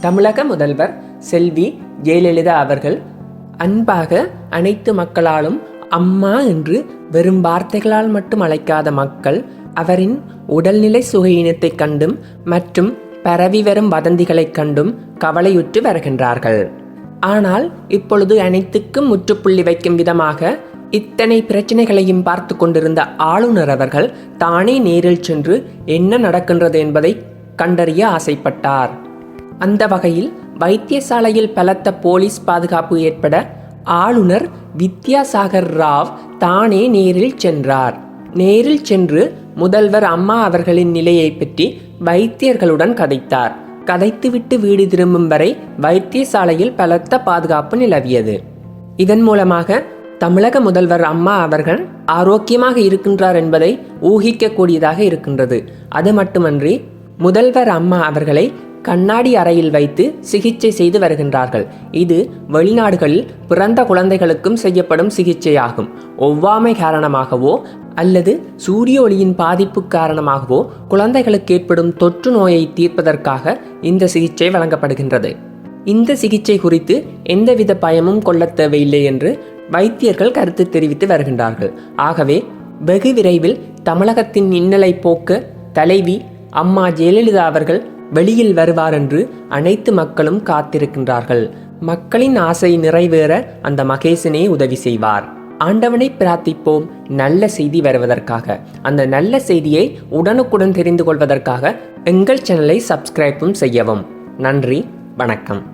தமிழக முதல்வர் செல்வி ஜெயலலிதா அவர்கள் அன்பாக அனைத்து மக்களாலும் அம்மா என்று வெறும் வார்த்தைகளால் மட்டும் அழைக்காத மக்கள் அவரின் உடல்நிலை சுகையினத்தைக் கண்டும் மற்றும் பரவி வரும் வதந்திகளைக் கண்டும் கவலையுற்று வருகின்றார்கள். ஆனால் இப்பொழுது அனைத்துக்கும் முற்றுப்புள்ளி வைக்கும் விதமாக இத்தனை பிரச்சனைகளையும் பார்த்து கொண்டிருந்த ஆளுநர் அவர்கள் தானே நேரில் சென்று என்ன நடக்கின்றது என்பதை கண்டறிய ஆசைப்பட்டார். அந்த வகையில் வைத்தியசாலையில் பலத்த போலீஸ் பாதுகாப்பு ஏற்பட ஆளுநர் வித்யாசாகர் ராவ் தானே நேரில் சென்றார். நேரில் சென்று முதல்வர் அம்மா அவர்களின் நிலையை பற்றி வைத்தியர்களுடன் கதைத்தார். கதைத்துவிட்டு வீடு திரும்பும் வரை வைத்தியசாலையில் பலத்த பாதுகாப்பு நிலவியது. இதன் மூலமாக தமிழக முதல்வர் அம்மா அவர்கள் ஆரோக்கியமாக இருக்கின்றார் என்பதை ஊகிக்கக்கூடியதாக இருக்கின்றது. அது மட்டுமன்றி முதல்வர் அம்மா அவர்களை கண்ணாடி அறையில் வைத்து சிகிச்சை செய்து வருகின்றார்கள். இது வெளிநாடுகளில் பிறந்த குழந்தைகளுக்கும் செய்யப்படும் சிகிச்சையாகும். ஒவ்வாமை காரணமாகவோ அல்லது சூரிய ஒளியின் பாதிப்பு காரணமாகவோ குழந்தைகளுக்கு ஏற்படும் தொற்று நோயை தீர்ப்பதற்காக இந்த சிகிச்சை வழங்கப்படுகின்றது. இந்த சிகிச்சை குறித்து எந்தவித பயமும் கொள்ள தேவையில்லை என்று வைத்தியர்கள் கருத்து தெரிவித்து வருகின்றார்கள். ஆகவே வெகு விரைவில் தமிழகத்தின் இன்னலை போக்க தலைவி அம்மா ஜெயலலிதா அவர்கள் வெளியில் வருவார் என்று அனைத்து மக்களும் காத்திருக்கின்றார்கள். மக்களின் ஆசை நிறைவேற அந்த மகேசனே உதவி செய்வார். ஆண்டவனை பிரார்த்திப்போம் நல்ல செய்தி வருவதற்காக. அந்த நல்ல செய்தியை உடனுக்குடன் தெரிந்து கொள்வதற்காக எங்கள் சேனலை சப்ஸ்கிரைப்பும் செய்யவும். நன்றி வணக்கம்.